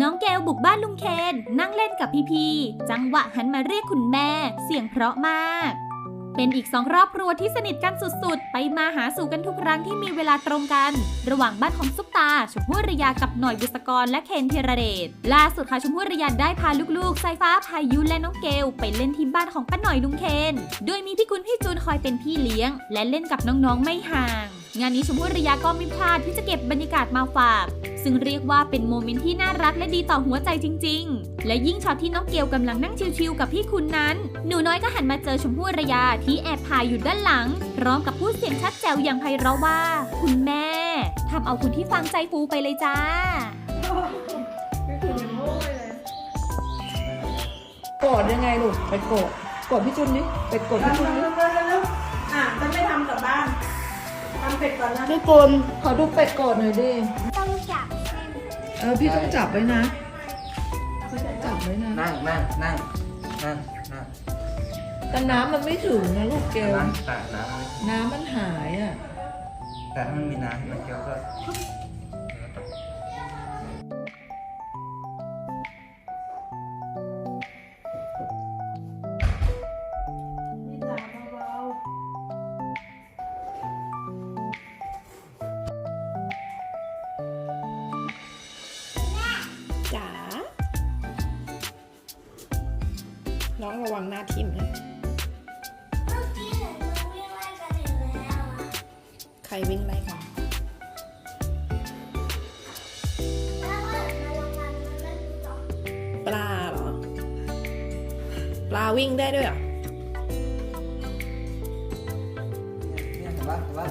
น้องเกลบุกบ้านลุงเคน นั่งเล่นกับพีพีจังหวะหันมาเรียกคุณแม่ เสียงเพราะมาก เป็นอีกสองครอบครัวที่สนิทกันสุดๆ ไปมาหาสู่กันทุกครั้งที่มีเวลาตรงกัน ระหว่างบ้านของซุปตา ชมพู่อรยากับหน่อยบุษกรและเคนธีรเดชล่าสุดค่ะชมพู่อรยาได้พาลูกๆ สายฟ้าพายุและน้องเกลไปเล่นที่บ้านของป้าหน่อยลุงเคน โดยมีพี่กุลพี่จูนคอยเป็นพี่เลี้ยง และเล่นกับน้องๆไม่ห่าง งานนี้ชมพู่อรยาก็ไม่พลาดที่จะเก็บบรรยากาศมาฝาก ซึ่งเรียกว่าเป็นโมเมนต์ที่น่ารักและดีต่อหัวใจจริง ๆ และยิ่งช็อตที่น้องเกลกำลังนั่งชิวๆกับพี่คุณนั้น หนูน้อยก็หันมาเจอชมพู่อรยาที่แอบถ่ายอยู่ด้านหลัง พร้อมกับพูดเสียงชัดแจ๋วอย่างไพเราะว่า คุณแม่ทำเอาคุณที่ฟังใจฟูไปเลยจ้าโกรธยังไงลูกไปโกรธโกรธพี่จุนดิไปโกรธพี่จุนดิอะจะไม่ทำกลับบ้านทำเป็ดก่อนนะพี่กลขอดูเป็ดโกรธหน่อยดิต้องจับ เออพี่ต้องจับไว้นะจับไว้นะ นั่งนั่งนั่งนั่งนั่งแต่น้ำมันไม่ถึงนะลูกเกลน้ำตัดน้ำน้ำมันหายอะ แต่ถ้ามันมีน้ำมันเกี่ยวก็ น้องระวังหน้าทิ่มนะใครวิ่งไล่กันปลาเหรอ ปลาวิ่งได้ด้วยเหรอเนี่ยเห็นปะเห็นปะ